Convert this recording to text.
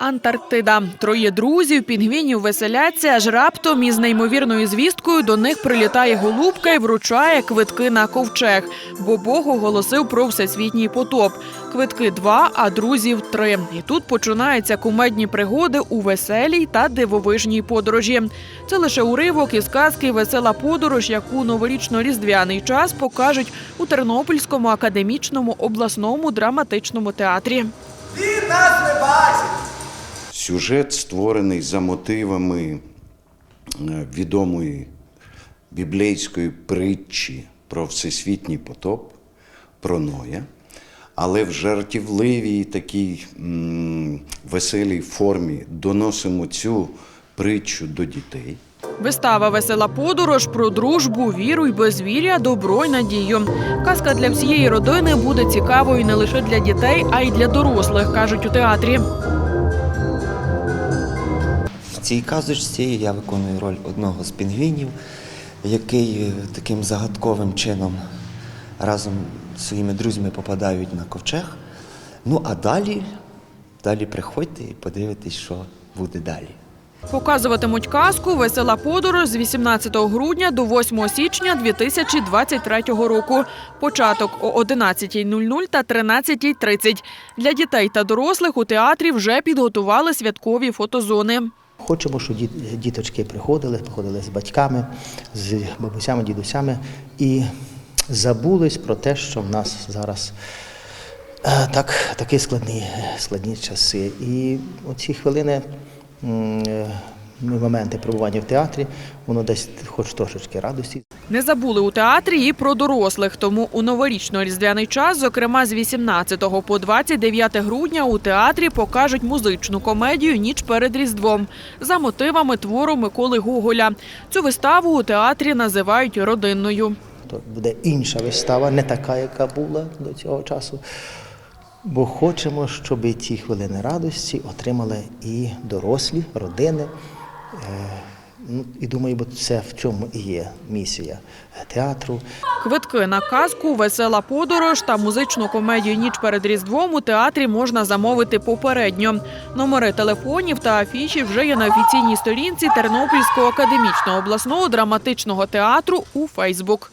Антарктида. Троє друзів, пінгвінів веселяться, аж раптом із неймовірною звісткою до них прилітає голубка і вручає квитки на ковчег, бо Бог оголосив про всесвітній потоп. Квитки два, а друзів три. І тут починаються кумедні пригоди у веселій та дивовижній подорожі. Це лише уривок із казки Весела подорож, яку новорічно-різдвяний час покажуть у Тернопільському академічному обласному драматичному театрі. Він нас не бачить. Сюжет створений за мотивами е, відомої біблейської притчі про всесвітній потоп, про Ноя, але в жартівливій такій веселій формі доносимо цю притчу до дітей. Вистава Весела подорож про дружбу, віру й безвір'я, добро й надію. Казка для всієї родини буде цікавою не лише для дітей, а й для дорослих, кажуть у театрі. Цій казочці я виконую роль одного з пінгвінів, який е, таким загадковим чином разом з своїми друзями попадають на ковчег. Ну а далі, далі приходьте і подивитесь, що буде далі. Показуватимуть казку Весела подорож з 18 грудня до 8 січня 2023 року. Початок о 11.00 та 13.30. Для дітей та дорослих у театрі вже підготували святкові фотозони. Хочемо, щоб діточки приходили, приходили з батьками, з бабусями, дідусями і забулись про те, що в нас зараз е, так, такі складні, складні часи. І оці хвилини, е, моменти перебування в театрі, воно десь хоч трошечки радості. Не забули у театрі і про дорослих. Тому у новорічно-різдвяний час, зокрема з 18 по 29 грудня, у театрі покажуть музичну комедію Ніч перед Різдвом за мотивами твору Миколи Гоголя. Цю виставу у театрі називають родинною. То буде інша вистава, не така, яка була до цього часу. Бо хочемо, щоб ці хвилини радості отримали і дорослі, родини. Е, Ну, і думаю, бо це в чому і є місія театру. Квитки на казку, весела подорож та музичну комедію Ніч перед Різдвом у театрі можна замовити попередньо. Номери телефонів та афіші вже є на офіційній сторінці Тернопільського академічного обласного драматичного театру у Фейсбук.